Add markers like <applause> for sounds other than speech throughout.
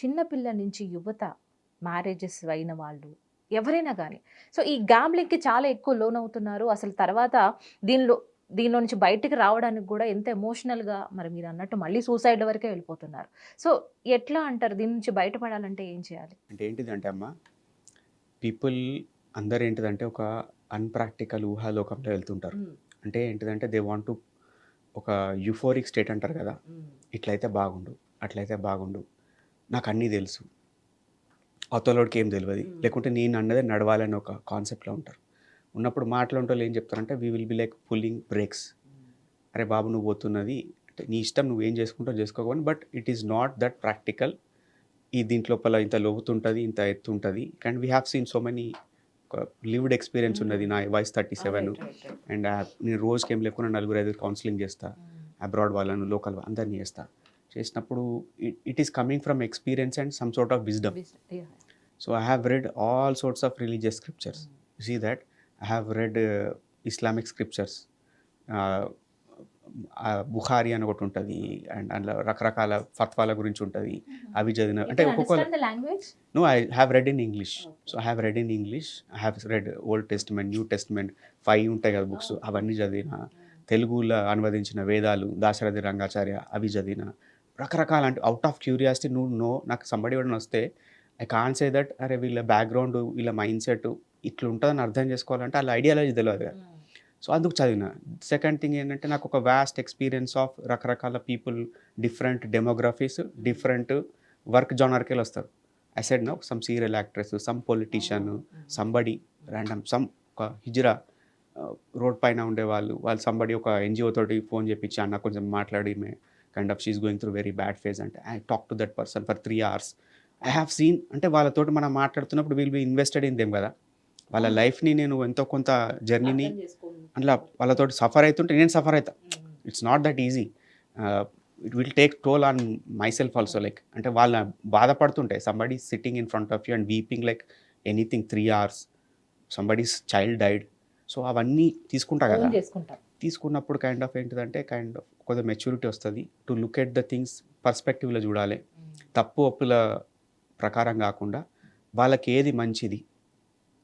చిన్నపిల్ల నుంచి యువత మ్యారేజెస్ అయిన వాళ్ళు ఎవరైనా కానీ సో ఈ గ్యాంబ్లింగ్కి చాలా ఎక్కువ లోన్ అవుతున్నారు అసలు తర్వాత దీనిలో దీనిలో నుంచి బయటికి రావడానికి కూడా ఎంత ఎమోషనల్గా మరి మీరు అన్నట్టు మళ్ళీ సూసైడ్ వరకే వెళ్ళిపోతున్నారు. సో ఎట్లా అంటారు? దీని నుంచి బయటపడాలంటే ఏం చేయాలి? అంటే ఏంటిదంటే అమ్మ పీపుల్ అందరు ఏంటిదంటే ఒక అన్ప్రాక్టికల్ ఊహాలోకంలో వెళ్తుంటారు. అంటే ఏంటిదంటే దే వాంట్ టు ఒక యుఫోరిక్ స్టేట్ అంటారు కదా. ఇట్లయితే బాగుండు అట్లయితే బాగుండు. నాకు అన్నీ తెలుసు. అవతలోడికి ఏం తెలియదు. లేకుంటే నేను అన్నదే నడవాలని ఒక కాన్సెప్ట్లో ఉంటారు. ఉన్నప్పుడు మాట్లాడే వాళ్ళు ఏం చెప్తారంటే we will be like pulling brakes అరే బాబు నువ్వు పోతున్నది అంటే నీ ఇష్టం నువ్వు ఏం చేసుకుంటావు చేసుకోవాలి but it is not that practical ఈ దీంట్లోపల ఇంత లోతుంటుంది ఇంత ఎత్తు ఉంటుంది and we have seen so many ఒక లివ్డ్ ఎక్స్పీరియన్స్ ఉన్నది నా వయసు థర్టీ సెవెన్ అండ్ నేను రోజుకి ఏం లేకుండా నలుగురు ఐదుగురు కౌన్సిలింగ్ చేస్తా. అబ్రాడ్ వాళ్ళను లోకల్ అందరినీ చేస్తా. చేసినప్పుడు it is coming from experience and some sort of wisdom so I have read all sorts of religious scriptures see that I have read Islamic scriptures Bukhari అని ఒకటి ఉంటుంది. అండ్ అందులో రకరకాల ఫత్వాల గురించి ఉంటుంది. అవి చదివిన అంటే ఒక్కొక్క no I have read in English so I have read in English I have read Old Testament New Testament five ఉంటాయి కదా బుక్స్ అవన్నీ చదివిన. తెలుగులో అనువదించిన వేదాలు దాశరథి రంగాచార్య అవి చదివిన. రకరకాల అంటే అవుట్ ఆఫ్ క్యూరియాసిటీ నువ్వు నో నాకు సంబడి కూడా వస్తే ఐ కాన్ సే దట్ అరే వీళ్ళ బ్యాక్గ్రౌండ్ వీళ్ళ మైండ్ సెట్ ఇట్లా ఉంటుందని అర్థం చేసుకోవాలంటే వాళ్ళ ఐడియాలజీ తెలియదు కదా. సో అందుకు చదివిన. సెకండ్ థింగ్ ఏంటంటే నాకు ఒక వ్యాస్ట్ ఎక్స్పీరియన్స్ ఆఫ్ రకరకాల people different demographies different work జానర్కి వస్తారు. I said no some serial actress some politician somebody random some ఒక హిజ్రా రోడ్ పైన ఉండేవాళ్ళు వాళ్ళు సంబడి ఒక ఎన్జిఓ తోటి ఫోన్ చేపించి అన్న కొంచెం మాట్లాడి kind of she is going through very bad phase అంటే I talk to that person for three hours I have seen అంటే వాళ్ళతోటి మనం మాట్లాడుతున్నప్పుడు will be invested in them కదా. వాళ్ళ లైఫ్ని నేను ఎంతో కొంత జర్నీని అట్లా వాళ్ళతోటి సఫర్ అవుతుంటే నేను సఫర్ అవుతా it's not that easy it will take toll on my self also like అంటే వాళ్ళ బాధపడుతుంటే somebody sitting in front of you and weeping like anything three hours somebody's child died so అవన్నీ తీసుకుంటా కదా. తీసుకున్నప్పుడు కైండ్ ఆఫ్ ఏంటిదంటే kind of కొంత maturity వస్తుంది. To look at the things పర్స్పెక్టివ్లో చూడాలి. తప్పు ఒప్పుల ప్రకారం కాకుండా వాళ్ళకి ఏది మంచిది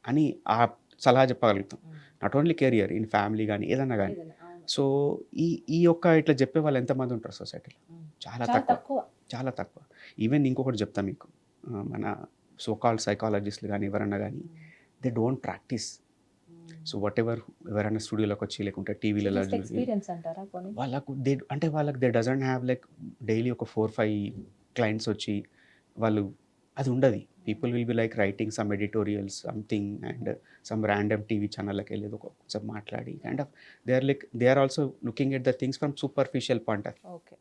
అని ఆ సలహా చెప్పగలుగుతాం. Not only career in family కానీ ఏదన్నా కానీ సో ఈ ఈ యొక్క ఇట్లా చెప్పే వాళ్ళు ఎంతమంది ఉంటారు సొసైటీలో? చాలా చాలా తక్కువ. చాలా తక్కువ. ఈవెన్ ఇంకొకటి చెప్తా మీకు. మన సోకాల్ సైకాలజిస్టులు కానీ ఎవరన్నా కానీ they don't practice so whatever ఎవరైనా స్టూడియోలోకి వచ్చి లేకుంటే కొన్ని? వాళ్ళకు దే అంటే వాళ్ళకి they doesn't have like daily ఒక ఫోర్ ఫైవ్ క్లయింట్స్ వచ్చి వాళ్ళు అది ఉండదు. People will be like writing some editorials something and some random TV ఛానల్కి వెళ్ళేది ఒక కొంచెం మాట్లాడి kind of they are like they are also looking at the things from superficial point of okay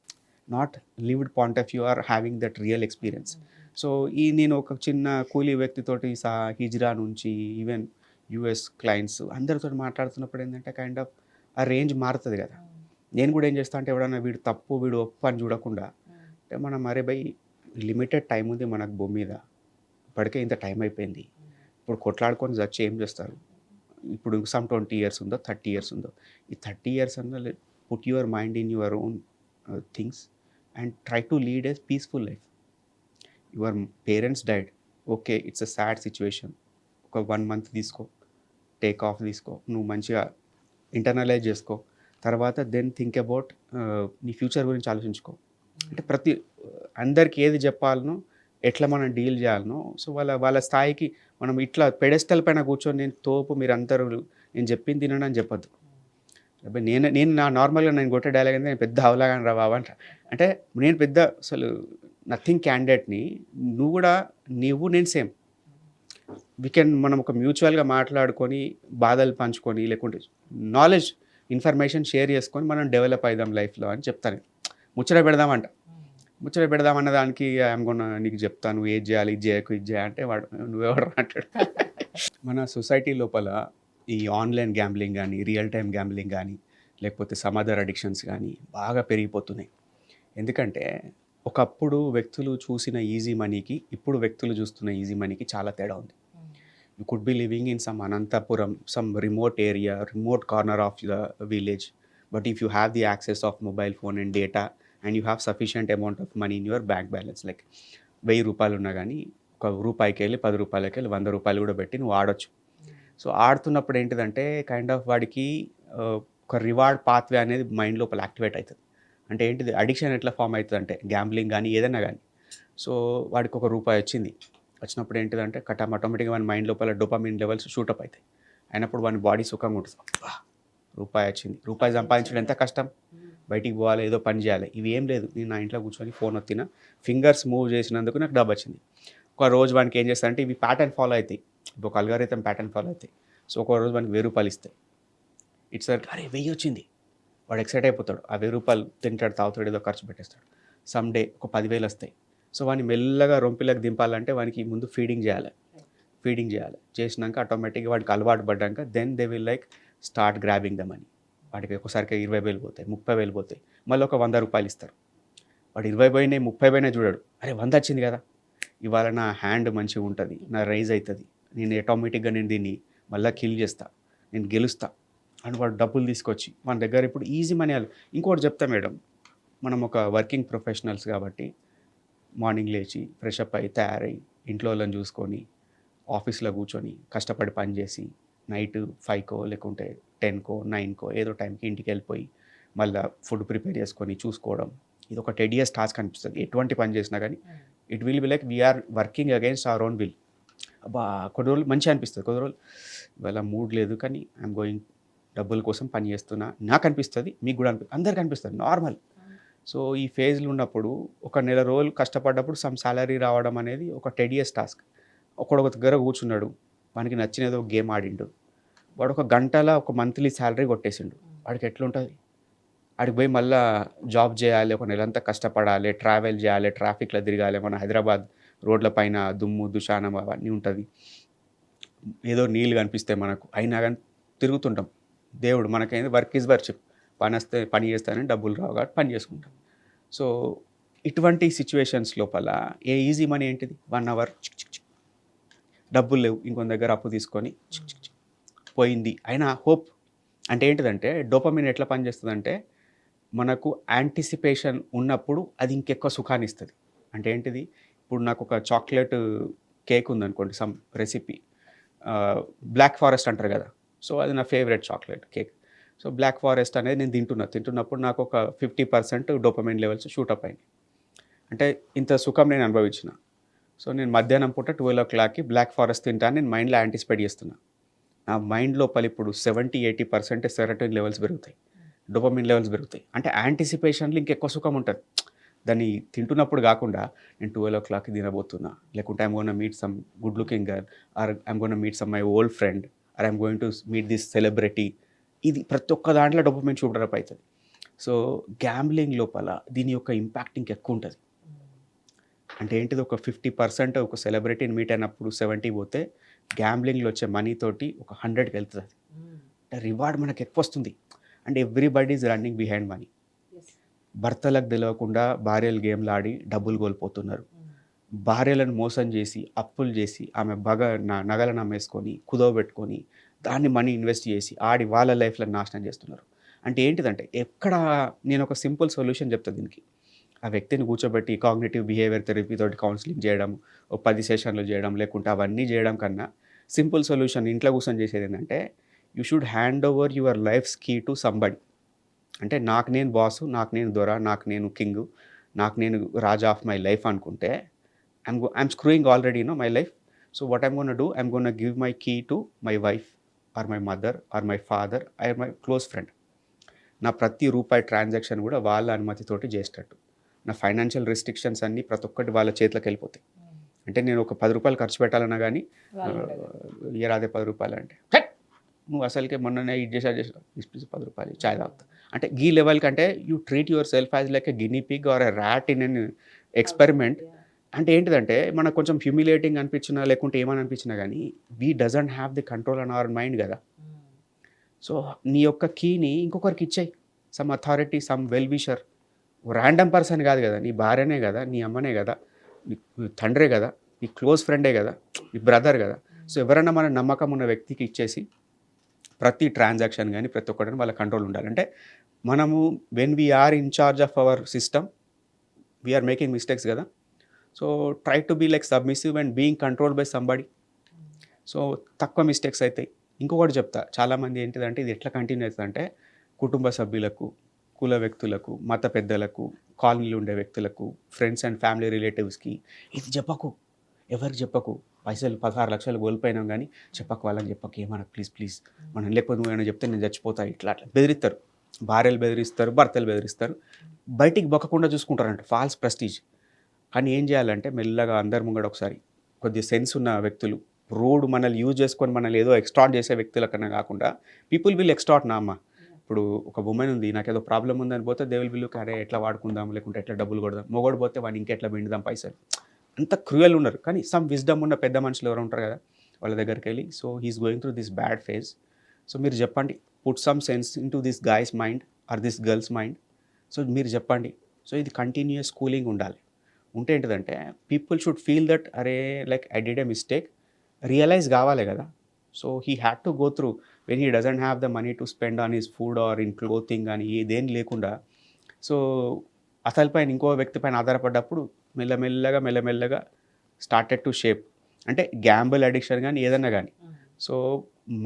not lived point of view are having that real experience so ఈ నేను ఒక చిన్న కూలీ వ్యక్తితోటి సా హిజ్రా నుంచి ఈవెన్ యుఎస్ క్లయింట్స్ అందరితో మాట్లాడుతున్నప్పుడు ఏంటంటే kind of ఆ రేంజ్ మారుతుంది కదా. నేను కూడా ఏం చేస్తా అంటే ఎవడన్నా వీడు తప్పు వీడు ఒప్పు అని చూడకుండా అంటే మనం మరే బై లిమిటెడ్ టైం ఉంది మనకు భూమి మీద. ఇప్పటికే ఇంత టైం అయిపోయింది. ఇప్పుడు కొట్లాడుకొని చచ్చి ఏం చేస్తారు? ఇప్పుడు సమ్ ట్వంటీ ఇయర్స్ ఉందో థర్టీ ఇయర్స్ ఉందో. ఈ థర్టీ ఇయర్స్ అన్న put your mind in your own things and try to lead a peaceful life your parents died okay it's a sad situation ఒక వన్ మంత్ తీసుకో take off తీసుకో నువ్వు మంచిగా internalise చేసుకో. తర్వాత దెన్ థింక్ అబౌట్ నీ future గురించి ఆలోచించుకో. అంటే ప్రతి అందరికి ఏది చెప్పాలనో ఎట్లా మనం డీల్ చేయాలనో సో వాళ్ళ వాళ్ళ స్థాయికి మనం ఇట్లా పెడెస్టల్ పైన కూర్చొని నేను తోపు మీరు అందరూ నేను చెప్పింది తినడం అని చెప్పొద్దు. నేను నేను నా నార్మల్గా నేను కొట్టే డైలాగ్ అంటే నేను పెద్ద అవలాగాని రా బాబా అంట. అంటే నేను పెద్ద అసలు నథింగ్ క్యాండిడేట్ని నువ్వు కూడా నువ్వు నేను సేమ్ వీ కెన్ మనం ఒక మ్యూచువల్గా మాట్లాడుకొని బాధలు పంచుకొని లేకుంటే నాలెడ్జ్ ఇన్ఫర్మేషన్ షేర్ చేసుకొని మనం డెవలప్ అవుదాం లైఫ్లో అని చెప్తాను. ముచ్చట పెడదామంట. ముచ్చట పెడదామన్న దానికి ఐఎమ్ కొన్న నీకు చెప్తాను ఏది చేయాలి ఇది చేయకు ఇది చేయాలి అంటే వాడు నువ్వెవడు అంటాడు <laughs> మన సొసైటీ లోపల ఈ ఆన్లైన్ గ్యాంబ్లింగ్ కానీ రియల్ టైం గ్యాంబ్లింగ్ కానీ లేకపోతే సమాదర్ అడిక్షన్స్ కానీ బాగా పెరిగిపోతున్నాయి. ఎందుకంటే ఒకప్పుడు వ్యక్తులు చూసిన ఈజీ మనీకి ఇప్పుడు వ్యక్తులు చూస్తున్న ఈజీ మనీకి చాలా తేడా ఉంది. You could be living in some Anantapuram some remote area remote corner of the village but if you have the access of mobile phone and data and you have sufficient amount of money in your bank balance like వెయ్యి రూపాయలు ఉన్నా కానీ ఒక రూపాయికి వెళ్ళి పది రూపాయలకి వెళ్ళి వంద రూపాయలు కూడా పెట్టి నువ్వు ఆడొచ్చు. సో ఆడుతున్నప్పుడు ఏంటిదంటే కైండ్ ఆఫ్ వాడికి ఒక రివార్డ్ పాత్వే అనేది మైండ్ లోపల యాక్టివేట్ అవుతుంది అంటే ఏంటిది అడిక్షన్ ఎట్లా ఫామ్ అవుతుంది అంటే గ్యాంబ్లింగ్ కానీ ఏదైనా కానీ సో వాడికి ఒక రూపాయి వచ్చింది. వచ్చినప్పుడు ఏంటిదంటే కటం ఆటోమేటిక్గా మన మైండ్ లోపల డోపమిన్ లెవెల్స్ షూటప్ అవుతాయి అయినప్పుడు వాని బాడీ సుఖంగా ఉంటుంది. రూపాయి వచ్చింది. రూపాయి సంపాదించడం ఎంత కష్టం? బయటికి పోవాలి ఏదో పని చేయాలి. ఇవి ఏం లేదు. నేను నా ఇంట్లో కూర్చొని ఫోన్ వచ్చిన ఫింగర్స్ మూవ్ చేసినందుకు నాకు డబ్బు వచ్చింది. ఒక రోజు వానికి ఏం చేస్తానంటే ఇవి ప్యాటర్న్ ఫాలో అవుతాయి. ఇప్పుడు ఒక అల్గారితం ప్యాటర్న్ ఫాలో అవుతాయి. సో ఒక రోజు మనకి వెయ్యి రూపాయలు ఇస్తాయి. ఇట్స్ అరే వెయ్యి వచ్చింది. వాడు ఎక్సైట్ అయిపోతాడు. ఆ వెయ్యి రూపాయలు తింటాడు తాగుతాడు ఏదో ఖర్చు పెట్టేస్తాడు. సమ్ డే ఒక పదివేలు వస్తాయి. సో వాడిని మెల్లగా రొంపిలకు దింపాలంటే వానికి ముందు ఫీడింగ్ చేయాలి. ఫీడింగ్ చేయాలి. చేసినాక ఆటోమేటిక్గా వాడికి అలవాటు పడ్డాక then they will like start grabbing the money వాడికి ఒకసారికి ఇరవై వేలు పోతాయి ముప్పై వేలు పోతాయి. మళ్ళీ ఒక వంద రూపాయలు ఇస్తారు. వాడు ఇరవై పోయినాయి ముప్పై పోయినాయి చూడాడు. అరే వంద వచ్చింది కదా. ఇవాళ నా హ్యాండ్ మంచిగా ఉంటుంది నా రైజ్ అవుతుంది నేను ఆటోమేటిక్గా నేను దీన్ని మళ్ళీ కిల్ చేస్తా నేను గెలుస్తా అని వాడు డబ్బులు తీసుకొచ్చి మన దగ్గర ఇప్పుడు ఈజీ మనీ ఇంకోటి చెప్తా మేడం మనం ఒక వర్కింగ్ ప్రొఫెషనల్స్ కాబట్టి మార్నింగ్ లేచి ఫ్రెష్ అప్ అయి తయారై ఇంట్లో వాళ్ళని చూసుకొని ఆఫీస్లో కూర్చొని కష్టపడి పని చేసి నైట్ ఫైవ్కో లేకుంటే టెన్కో నైన్కో ఏదో టైంకి ఇంటికి వెళ్ళిపోయి మళ్ళీ ఫుడ్ ప్రిపేర్ చేసుకొని చూసుకోవడం. ఇది ఒక టెడియస్ టాస్క్ అనిపిస్తుంది. ఎటువంటి పని చేసినా కానీ it will be like we are working against our own will. అబ్బా కొన్ని రోజులు మంచిగా అనిపిస్తుంది. కొన్ని రోజులు ఇవాళ మూడ్ లేదు కానీ ఐఎమ్ గోయింగ్ డబ్బుల కోసం పని చేస్తున్నా. నాకు అనిపిస్తుంది మీకు కూడా అనిపి అందరికి అనిపిస్తుంది. నార్మల్. సో ఈ ఫేజ్లు ఉన్నప్పుడు ఒక నెల రోజులు కష్టపడ్డప్పుడు సమ్ సాలరీ రావడం అనేది ఒక టెడియస్ టాస్క్. ఒకడు ఒక దగ్గర కూర్చున్నాడు వానికి నచ్చిన ఏదో గేమ్ ఆడిండు. వాడు ఒక గంటల ఒక మంత్లీ శాలరీ కొట్టేసిండు. వాడికి ఎట్లుంటుంది? ఆడికి పోయి మళ్ళా జాబ్ చేయాలి ఒక నెలంతా కష్టపడాలి ట్రావెల్ చేయాలి ట్రాఫిక్లో తిరగాలి మన హైదరాబాద్ రోడ్ల పైన దుమ్ము దుషానం అవన్నీ ఉంటుంది. ఏదో నీళ్ళు కనిపిస్తాయి మనకు అయినా కానీ తిరుగుతుంటాం. దేవుడు మనకైంది వర్క్ ఈజ్ వర్షిప్ పని వస్తే పని చేస్తానని డబ్బులు రావు కాబట్టి పని చేసుకుంటాం. సో ఇటువంటి సిచ్యువేషన్స్ లోపల ఏ ఈజీ మనీ ఏంటిది? వన్ అవర్ డబ్బులు లేవు. ఇంకొన దగ్గర అప్పు తీసుకొని చిక్ చిక్ చిక్. పోయింది. అయినా హోప్ అంటే ఏంటిదంటే డోపమిన్ ఎట్లా పనిచేస్తుందంటే మనకు యాంటిసిపేషన్ ఉన్నప్పుడు అది ఇంకెక్కువ సుఖాన్ని ఇస్తుంది. అంటే ఏంటిది? ఇప్పుడు నాకు ఒక చాక్లెట్ కేక్ ఉందనుకోండి సమ్ రెసిపీ బ్లాక్ ఫారెస్ట్ అంటారు కదా. సో అది నా favourite chocolate cake so black forest అనేది నేను తింటున్నా. తింటున్నప్పుడు నాకు ఒక fifty percent dopamine levels shoot up అయినాయి. అంటే ఇంత సుఖం నేను అనుభవించిన. సో నేను మధ్యాహ్నం పూట ట్వెల్వ్ ఓ క్లాక్కి బ్లాక్ ఫారెస్ట్ తింటాను నేను మైండ్లో యాంటిసిపేట్ చేస్తున్నా. నా మైండ్ లోపల ఇప్పుడు seventy eighty percent serotonin levels పెరుగుతాయి. డోపమిన్ లెవెల్స్ పెరుగుతాయి. అంటే యాంటిసిపేషన్లో ఇంకెక్కువ సుఖం ఉంటుంది. దాన్ని తింటున్నప్పుడు కాకుండా నేను ట్వెల్వ్ ఓ క్లాక్కి తినబోతున్నా. లేకుంటే I'm gonna meet some good looking girl or I'm gonna meet some my old friend or I'm going to meet this celebrity ఇది ప్రతి ఒక్క దాంట్లో డోపమిన్ చూడరప్ అవుతుంది. సో గ్యాంబ్లింగ్ లోపల దీని యొక్క ఇంపాక్ట్ ఇంకెక్కువ ఉంటుంది. అంటే ఏంటిది? ఒక ఫిఫ్టీ పర్సెంట్ ఒక సెలబ్రిటీని మీట్ అయినప్పుడు సెవెంటీ పోతే గ్యాంబ్లింగ్లో వచ్చే మనీ తోటి ఒక హండ్రెడ్కి వెళ్తుంది అది. అంటే రివార్డ్ మనకు ఎక్కువ వస్తుంది. And everybody is running behind money. భర్తలకు తెలియకుండా భార్యలు గేమ్లు ఆడి డబ్బులు కోల్పోతున్నారు. భార్యలను మోసం చేసి అప్పులు చేసి ఆమె బగ నా నగలను అమ్మేసుకొని కుదవబెట్టుకొని దాన్ని మనీ ఇన్వెస్ట్ చేసి ఆడి వాళ్ళ లైఫ్లో నాశనం చేస్తున్నారు. అంటే ఏంటిదంటే ఎక్కడ నేను ఒక సింపుల్ సొల్యూషన్ చెప్తాను దీనికి. ఆ వ్యక్తిని కూర్చోబెట్టి కాగ్నేటివ్ బిహేవియర్ థెరపీ తోటి కౌన్సిలింగ్ చేయడం ఓ పది సెషన్లు చేయడం లేకుంటే అవన్నీ చేయడం కన్నా సింపుల్ సొల్యూషన్ ఇంట్లో కూర్చొని చేసేది ఏంటంటే you should hand over your life's key to somebody. అంటే నాకు నేను బాసు నాకు నేను దొర నాకు నేను కింగ్ నాకు నేను రాజా ఆఫ్ మై లైఫ్ అనుకుంటే I'm go I'm screwing already no my life. So what I'm gonna do? I'm gonna give my key to my wife. Or my mother or my father or my close friend. నా ప్రతి రూపాయి transaction కూడా వాళ్ళ అనుమతితోటి చేసేటట్టు. నా financial restrictions అన్నీ ప్రతి ఒక్కటి వాళ్ళ చేతిలోకి వెళ్ళిపోతాయి. అంటే నేను ఒక పది రూపాయలు ఖర్చు పెట్టాలన్నా కానీ ఇయరాదే పది రూపాయలు అంటే "ఛట్! నువ్వు అసలుకే మొన్ననే ఇది చేసా చేసా ప్లీజ్ పది రూపాయలు చాయ్ తాగుతా. అంటే గీ లెవెల్ కంటే you treat yourself as like a guinea pig or a rat in an experiment అంటే ఏంటిదంటే మనకు కొంచెం హ్యూమిలేటింగ్ అనిపించినా లేకుంటే ఏమని అనిపించినా కానీ we doesn't have the control on our mind కదా. సో నీ యొక్క కీని ఇంకొకరికి ఇచ్చేయి. Some authority some well wisher random person కాదు కదా నీ భార్యనే కదా నీ అమ్మనే కదా నీ తండ్రే కదా నీ క్లోజ్ ఫ్రెండే కదా నీ బ్రదర్ కదా. సో ఎవరైనా మన నమ్మకం ఉన్న వ్యక్తికి ఇచ్చేసి ప్రతి ట్రాన్సాక్షన్ కానీ ప్రతి ఒక్కటి వాళ్ళ కంట్రోల్ ఉండాలి. అంటే మనము when we are in charge of our system we are making mistakes కదా. So try to be like submissive and being control by somebody so తక్కువ మిస్టేక్స్ అవుతాయి ఇంకొకటి చెప్తా. చాలామంది ఏంటిదంటే ఇది ఎట్లా కంటిన్యూ అవుతుందంటే కుటుంబ సభ్యులకు కుల వ్యక్తులకు మత పెద్దలకు కాలనీలు ఉండే వ్యక్తులకు ఫ్రెండ్స్ అండ్ ఫ్యామిలీ రిలేటివ్స్కి ఇది చెప్పకు. ఎవరికి చెప్పకు? పైసలు పదహారు లక్షలు కోల్పోయినాం కానీ చెప్పకు వాళ్ళని చెప్పకు. ఏమన్నా ప్లీజ్ ప్లీజ్ మనం లేకపోతే నువ్వు ఏమైనా చెప్తే నేను చచ్చిపోతా ఇట్లా అట్లా. బెదిరిస్తారు. భార్యలు బెదిరిస్తారు భర్తలు బెదిరిస్తారు. బయటికి బొక్కకుండా చూసుకుంటారంట. ఫాల్స్ ప్రెస్టీజ్ కానీ ఏం చేయాలంటే మెల్లగా అందరి ముంగడ ఒకసారి కొద్దిగా సెన్స్ ఉన్న వ్యక్తులు రోడ్ మనల్ని యూజ్ చేసుకొని మనల్ని ఏదో ఎక్స్టార్ట్ చేసే వ్యక్తుల కన్నా కాకుండా పీపుల్ విల్ ఎక్స్టార్ట్ నా అమ్మ. ఇప్పుడు ఒక ఉమెన్ ఉంది నాకు ఏదో ప్రాబ్లం ఉందని పోతే దేవుల్ బిల్లు అరే ఎట్లా వాడుకుందాం? లేకుంటే ఎట్లా డబ్బులు కొడదాం? మొగోడు పోతే వాడిని ఇంకెట్లా పిండుదాం పైసలు? అంత క్రూయల్ ఉన్నారు. కానీ సమ్ విజ్డమ్ ఉన్న పెద్ద మనుషులు ఎవరు ఉంటారు కదా వాళ్ళ దగ్గరికి వెళ్ళి so he's going through this bad phase so మీరు చెప్పండి put some sense in to this guys mind or this girls mind so మీరు చెప్పండి. సో ఇది కంటిన్యూస్ కూలింగ్ ఉండాలి. ఉంటే ఏంటిదంటే పీపుల్ షుడ్ ఫీల్ దట్ అరే like I did a mistake realize కావాలి కదా. So he had to go through when he doesn't have the money to spend on his food or in clothing కానీ ఏదేం లేకుండా. So అసలు పైన ఇంకో వ్యక్తి పైన ఆధారపడ్డప్పుడు మెల్లమెల్లగా మెల్లమెల్లగా స్టార్టెడ్ టు షేప్ అంటే గ్యాంబుల్ అడిక్షన్ కానీ ఏదన్నా కానీ సో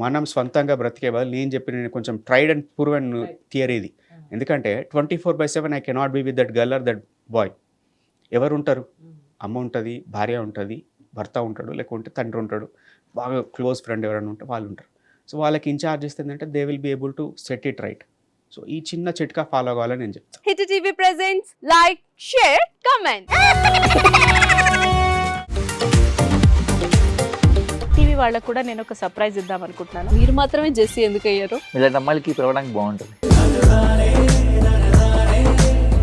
మనం స్వంతంగా బ్రతికే బదులు నేను చెప్పిన నేను కొంచెం tried and prove and theory ఇది. ఎందుకంటే twenty four by seven I cannot be with that girl or that boy ఎవరు ఉంటారు అమ్మ ఉంటుంది భార్య ఉంటుంది భర్త ఉంటాడు లేకుంటే తండ్రి ఉంటాడు. బాగా క్లోజ్ ఫ్రెండ్ ఎవరైనా ఉంటే వాళ్ళు ఉంటారు సో వాళ్ళకి ఇన్ఛార్జ్ ఇస్తే ఏంటంటే they will be able to set it right. So ఈ చిన్న చిట్కా ఫాలో కావాలని నేను చెప్తాను hit TV presents like share comment. TV వాళ్ళకు కూడా నేను ఒక సర్ప్రైజ్ ఇద్దాం అనుకుంటున్నాను. మీరు మాత్రమే జెస్సీ ఎందుకు అయ్యారు ఇలాంటి అమ్మాయిలకి పిలవడానికి బాగుంటుంది.